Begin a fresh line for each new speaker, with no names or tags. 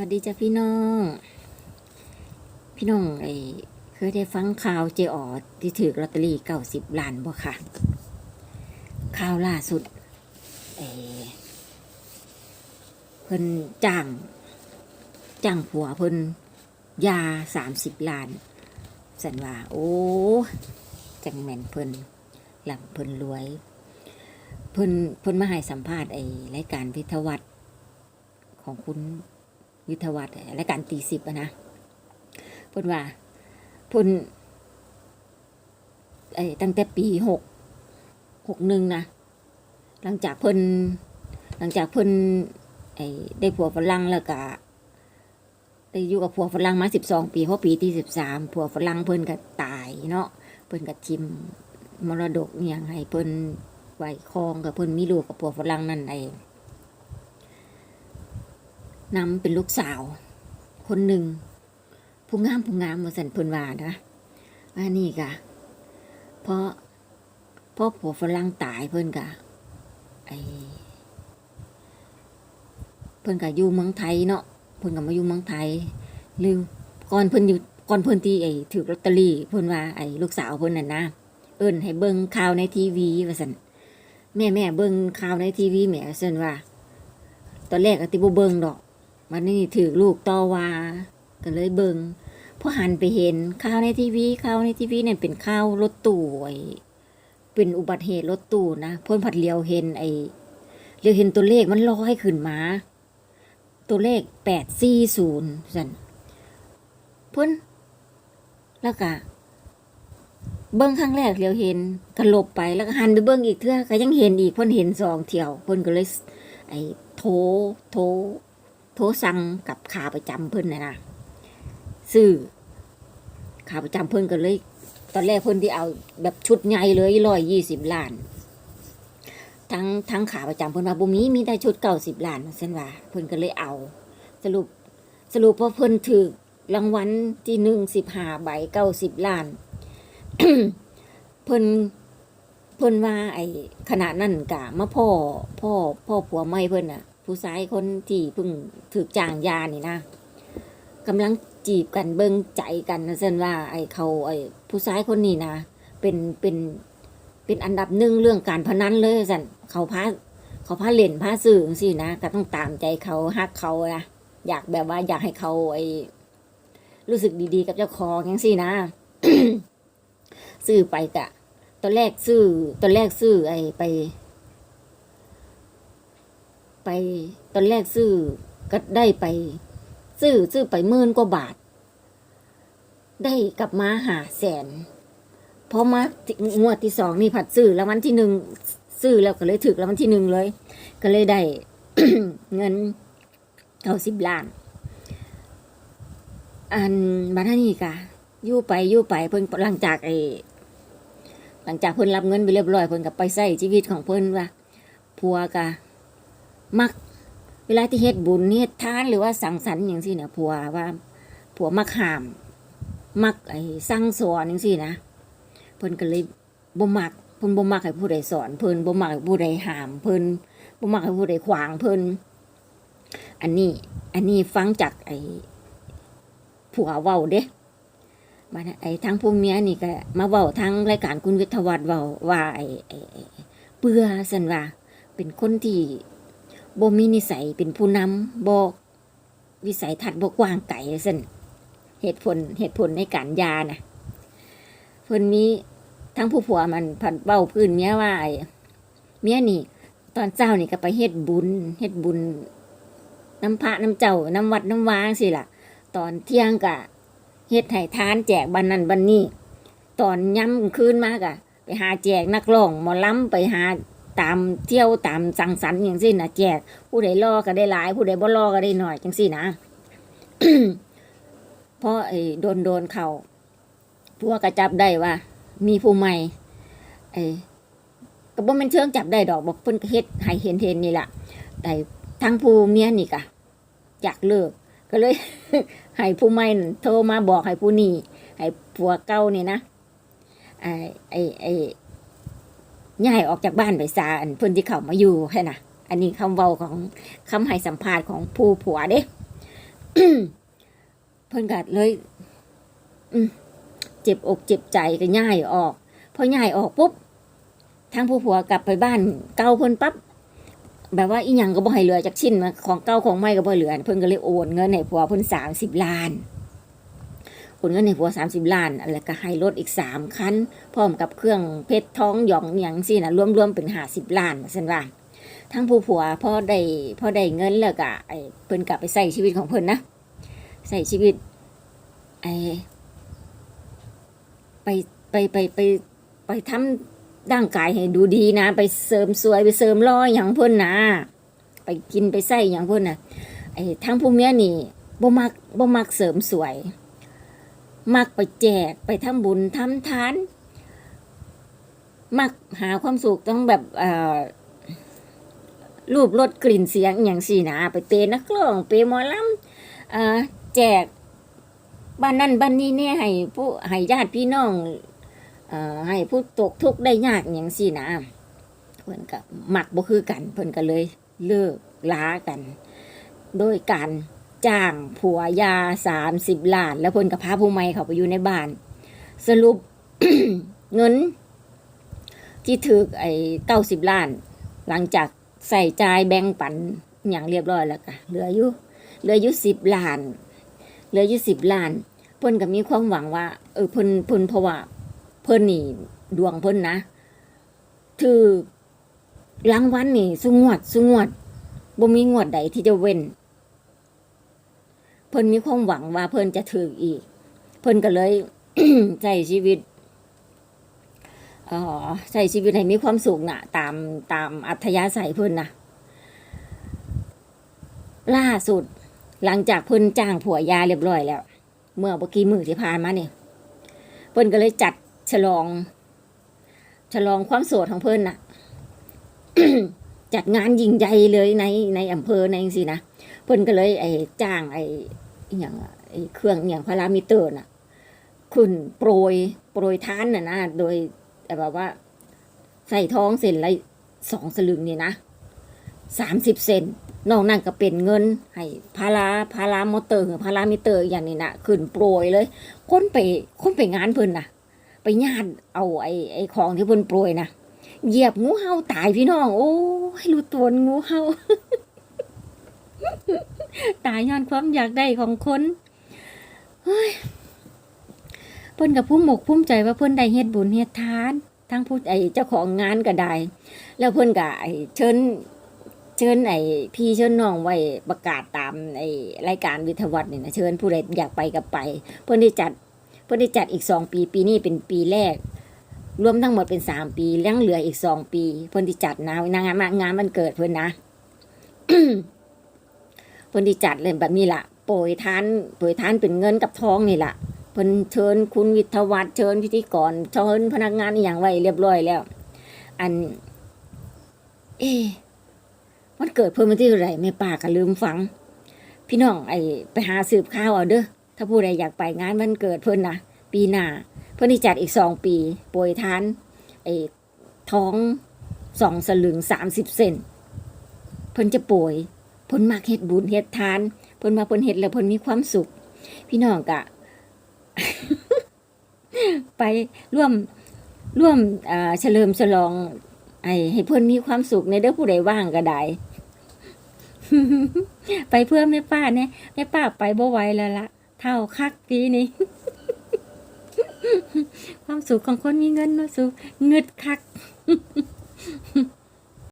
วัสดีจ้ะพี่น้อง พี่น้องไอ้เคยได้ฟังข่าวเจออที่ถือลอตเตอรี่เก้าสิบล้านบ่ค่ะ ข่าวล่าสุดไอ้เพิ่นจ้างจ้างผัวเพิ่นยาสามสิบล้านสันว่า โอ้ จังแม่นเพิ่นหลังเพิ่นรวย เพิ่นเพิ่นมาให้สัมภาษณ์ไอ้รายการวิทวัฒน์ของคุณ วิทยวัฒน์รการตีสิบอะนะพิ่นว่าพิ่นไอ้ตั้งแต่ปีหกหกหนึ่งนะหลังจากเพิ่นหลังจากเพิ่นไอ้ได้ผัวฝรั่งแล้วก็ได้อยู่กับผัวฝรั่งมาสิบสองปีเพราะปีที่สิบสามผัวฝรั่งเพิ่นก็ตายเนาะเพิ่นก็ทิมมรดกอย่างให้เพิ่นไหวครองกับเพิ่นมีลูกกับผัวฝรั่งนั่นเอง นำเป็นลูกสาว คนหนึ่งผู้งามผู้งามมาสันเพิ่นว่านะว่านี่กะเพราะเพราะผัวฝรั่งตายเพิ่นกะไอเพิ่นกะอยู่เมืองไทยเนาะเพิ่นกะมาอยู่เมืองไทยหรือก่อนเพิ่นอยู่ก่อนเพิ่นที่ไอ้ถือลอตเตอรี่เพิ่นว่าไอ้ลูกสาวเพิ่นน่ะนะเอิ้นให้เบิ่งข่าวในทีวีว่าซั่นแม่แม่เบิ่งข่าวในทีวีแหม่ว่าซั่นว่าตอนแรกก็ติบ่เบิ่งดอก วันนี้ถือลูกต่อว่าก็เลยเบิงพอหันไปเห็นข่าวในทีวีข่าวในทีวีเนี่ยเป็นข่าวรถตู้ไอ้เป็นอุบัติเหตุรถตู้นะพ่นผัดเลียวเห็นไอ้เลียวเห็นตัวเลขมันลอยขึ้นมา ตัวเลขแปดสี่ศูนย์สันพ่นแล้วก็เบิ้งครั้งแรกเลียวเห็นก็หลบไปแล้วก็หันไปเบิ้งอีกเทื่อก็ยังเห็นอีกพ่นเห็นสองเที่ยวพ่นก็เลยไอ้โทโท โทรสั่งกับขาประจำเพิ่นนะนะซื้อขาประจำเพิ่นก็เลย ตอนแรกเพิ่นที่เอาแบบชุดใหญ่เลยร้อยยี่สิบล้าน ทั้งทั้งขาประจำเพิ่นว่าบุมีมีแต่ชุดเก้าสิบล้านเส้นว่าเพิ่นก็เลยเอา สรุปสรุปว่าเพิ่นถือรางวัลที่หนึ่งสิบห้าใบเก้าสิบล้าน เพิ่นเพิ่นว่าไอ้ขณะนั้นกะมาพ่อพ่อพ่อผัวไม่เพิ่นอะ ผู้ชายคนที่เพิ่งถือจ้างยานี่นะกำลังจีบกันเบิ่งใจกันนะเส้นว่า ไอ้เขาไอ้ผู้ชายคนนี้นะเป็นเป็นเป็นอันดับหนึ่งเรื่องการพนันเลยสันเขาพาเขาพาเล่นพาสื่อสินะก็ต้องตามใจเขาฮักเขานะอยากแบบว่าอยากให้เขาไอ้รู้สึกดีๆ กับเจ้าของอย่างสินะซื้อไปกะตอนแรกซื้อตอนแรกซื้อไอ้ไป ไปตอนแรกซื้อก็ได้ไป ซื้อซื้อไปหมื่นกว่าบาท ได้กลับมาหาแสนพอมางวดที่สองนี่ผัดซื้อแล้ววันที่หนึ่งซื้อแล้วก็เลยถึกแล้ววันที่หนึ่งเลย ก็เลยได้เงินเก้าสิบล้าน อันบัดนี้กะยู่ไปยู่ไปเพิ่นหลังจากไอ้หลังจากเพิ่นรับเงินไปเรียบร้อยเพิ่นกับไปใช้ชีวิตของเพิ่นว่าผัวกะ มัก เวลาที่เฮ็ดบุญเฮ็ดทานหรือว่าสังสรรค์อย่างซี่เนี่ยผัวว่าผัวมักห้าม มักไอ้สั่งสอนอย่างซี่นะเพิ่นก็เลยบ่มักเพิ่นบ่มักให้ผู้ใดสอนเพิ่นบ่มักให้ผู้ใดห้ามเพิ่นบ่มักให้ผู้ใดขวางเพิ่นอันนี้ อันนี้ฟังจากไอ้ผัวเว้าเด้มานะไอ้ทางผู้เมียนี่ก็มาเว้าทางรายการคุณวิทยาวัฒน์เว้าว่าไอ้เปื่อซั่นว่าเป็นคนที่ บ่มีนิสัยเป็นผู้นำบ่วิสัยทัศน์บ่กว้างไกลซั่นเหตุผลเหตุผลในการยานะเพิ่นมีทั้งผู้ผัวมันผัดเบ้าพื้นเมียว่าไอ้เมียนี่ ตอนเช้านี่ก็ไปเฮ็ดบุญเฮ็ดบุญน้ำพระน้ำเจ้าน้ำวัดน้ำวางสิล่ะ ตอนเที่ยงก็เฮ็ดให้ทานแจกบันนั้นบันนี้ ตอนย่ำคืนมากอะไปหาแจกนักร้องหมอลำไปหา ตามเที่ยวตามสังสรรค์อย่างซี่นะแจก ผู้ใดรอก็ได้หลาย ผู้ใดบ่รอก็ได้หน่อยจังซี่นะเพราะไอ้โดนโดนเขาพวกก็จับได้ว่า มีผู้ใหม่ไอ้ก็บ่ม่นเชิงจับได้ดอกบอกเพิ่นเฮ็ดให้เห็นเห็นนี่ล่ะแต่ทั้งผู้เมียนี่กะอยากเลิก ก็เลยให้ผู้ใหม่โทรมาบอกให้ผู้นี้ให้ผัวเก่านี่นะไอ้ไอ้ไอ้ ย้ายออกจากบ้านไปซาอันเพิ่นที่เขามาอยู่แค่น่ะอันนี้คำเว้าของคำให้สัมภาษณ์ของผู้ผัวเด้เพิ่นก็เลย อืเจ็บอกเจ็บใจก็ย่ายออกพอย่ายออกปุ๊บทางผู้ผัวกลับไปบ้าน เก่าเพิ่นปั๊บแบบว่าอีหยังก็บ่ให้เหลือจากชิ้นมาของเก่าของใหม่ก็บ่เหลือเพิ่นก็เลยโอนเงินให้ผัวเพิ่น30ล้าน โอนเงินให้ผัว 30 ล้านแล้วก็ให้รถอีก 3 คันพร้อมกับเครื่องเพชรทองหยองหยังซี่น่ะรวมๆเป็น 50 ล้านว่าซั่นว่า ทั้งผู้ผัวพอได้พอได้เงินแล้วก็ไอ้เพิ่นกลับไปใส่ชีวิตของเพิ่นนะใส่ชีวิตไอ้ไปไปไปไปไปทำร่างกายให้ดูดีนะ ไปเสริมสวยไปเสริมรอยอย่างเพิ่นนะไปกินไปใส่อย่างเพิ่นน่ะไอ้ทั้งผู้เมียนี่บ่มักบ่มักเสริมสวย มักไปแจกไปทำบุญทำทาน มักหาความสุขต้องแบบรูปรสกลิ่นเสียงอย่างสี่นะไปเปย์นักร้องเปมอลำเอ่อแจกบ้านนั่นบ้านนี้เนี่ยให้ผู้ให้ญาติพี่น้องอให้ผู้ตกทุกข์ได้ยากอย่างสี่นะเพิ่นก็มักบ่คือกัน เพิ่นก็เลยเลิกล้ากัน โดยการ จ้างผัวยาสามสิบล้าน แล้วเพิ่นก็พาผู้ใหม่เขาไปอยู่ในบ้าน สรุปเงิน ที่ถือไอ้เก้าสิบล้าน หลังจากใส่จ่ายแบ่งปันอย่างเรียบร้อยแล้วก็เหลืออยู่เหลืออยู่สิบล้านเหลืออยู่สิบล้าน เพิ่นก็มีความหวังว่า เออเพิ่นเพิ่นเพราะว่าเพิ่นนี่ดวงเพิ่นนะถือรางวัลนี่สุงวดสุงวดบ่มีงวดใดที่จะเว้น เพิ่นมีความหวังว่าเพิ่นจะถืออีก เพิ่นก็เลยใช้ชีวิตออใช้ชีวิตให้มีความสุขนะตามตามอัธยาศัยเพิ่นนะล่าสุด หลังจากเพิ่นจ้างผัวยาเรียบร้อยแล้ว เมื่อเมื่อกี้มือที่ผ่านมาเนี่ยเพิ่นก็เลยจัดฉลอง ฉลองความโสดของเพิ่นน่ะ จัดงานยิ่งใหญ่เลยในในอำเภอในสินะเพิ่นก็เลยไอ้จ้างไอ้ อย่างอะไอเครื่องอย่างพารามิเตอร์น่ะขึ้นโปรยโปรยท่านน่ะนะโดยแบบว่า ใส่ท้องเส้นละสองสลึงนี่นะสามสิบเซนนอกนั้นก็เป็นเงินให้พาราพารามอเตอร์หรือพารามิเตอร์อย่างนี้นะขึ้นโปรยเลย คนไปคนไปงานเพิ่นนะไปญาติเอาไอ้ไอ้ของที่เพิ่นโปรยนะเหยียบงูเห่าตายพี่น้อง โอ้ยรู้ตัวงูเห่าายย้อนความอยากได้ของคนเฮ้ยเพิ่นกับผู้หมกภูมิใจว่าเพิ่นได้เฮ็ดบุญเฮ็ดทาน ทั้งผู้ไอเจ้าของงานก็ได้ แล้วเพิ่นก็ไอเชิญเชิญไอพี่เชิญน้องไว้ประกาศตามไอรายการวิทยวัฒน์นี่นะเชิญผู้ใดอยากไปก็ไป เพิ่นได้จัดเพิ่นได้จัดอีกสองปี ปีนี้เป็นปีแรก รวมทั้งหมดเป็นสามปียังเหลืออีกสองปี เพิ่นที่จัดนะนางงานมางานมันเกิดเพิ่นนะ เพิ่นที่จัดเลยแบบนี้ล่ะโปรยทานโปรยทานเป็นเงินกับทองนี่ล่ะเพิ่นเชิญคุณวิทวัฒน์เชิญพิธีกรเชิญพนักงานอย่างไว้เรียบร้อยแล้ว อัน เอ๊มันเกิดเพิ่มมาที่เท่าไรแม่ปาก็ลืมฟัง พี่น้องไอไปหาสืบข่าวเอาเด้อถ้าผู้ใดอยากไปงานวันเกิดเพิ่นนะปีหน้าเพิ่นที่จัดอีกสองปีโปรยทานไอท้องสองสลึงสามสิบเซนเพิ่นจะโปรย พิ่นมักเฮ็ดบุญเฮ็ดทานเพิ่นมาเพิ่นเฮ็ดแล้วเพิ่นมีความสุข พี่น้องกะ ไปร่วมร่วมเฉลิมฉลอง ไอ้ให้เพิ่นมีความสุขในเด้อผู้ใดว่างก็ได้ไปเพื่อแม่ป้าเนี่ยแม่ป้าไปบ่ไหวแล้วละเท่าคักปีนี้ความสุขของคนมีเงินเนาะสุเงึดคัก